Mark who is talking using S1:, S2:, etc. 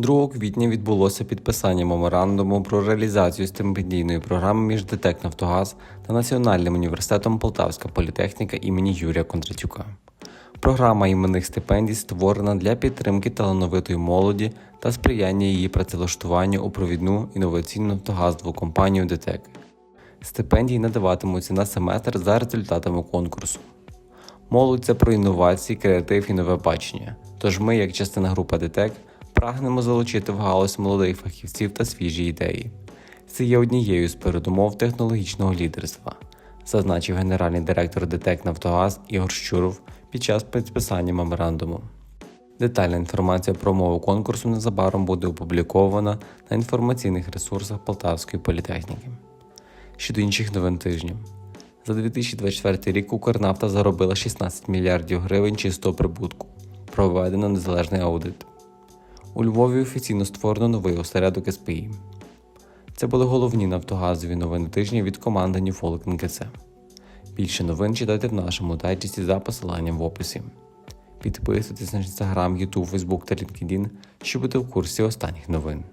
S1: 2 квітня відбулося підписання меморандуму про реалізацію стипендійної програми між ДТЕК Нафтогаз та Національним університетом Полтавська політехніка імені Юрія Кондратюка. Програма іменних стипендій створена для підтримки талановитої молоді та сприяння її працевлаштуванню у провідну інноваційну нафтогазову компанію ДТЕК. Стипендії надаватимуться на семестр за результатами конкурсу. Молодь це про інновації, креатив і нове бачення. Тож ми, як частина групи ДТЕК, прагнемо залучити в галузь молодих фахівців та свіжі ідеї. Це є однією з передумов технологічного лідерства, зазначив генеральний директор ДТЕК Нафтогаз Ігор Щуров під час підписання меморандуму. Детальна інформація про умови конкурсу незабаром буде опублікована на інформаційних ресурсах Полтавської політехніки. Щодо інших новин тижня. За 2024 рік Укрнафта заробила 16 мільярдів гривень чистого прибутку. Проведено незалежний аудит. У Львові офіційно створено новий осередок СПІ. Це були головні нафтогазові новини тижня від команди Ньюфолк НКЦ. Більше новин читайте в нашому дайджесті за посиланням в описі. Підписуйтесь на інстаграм, Ютуб, Фейсбук та LinkedIn, щоб бути в курсі останніх новин.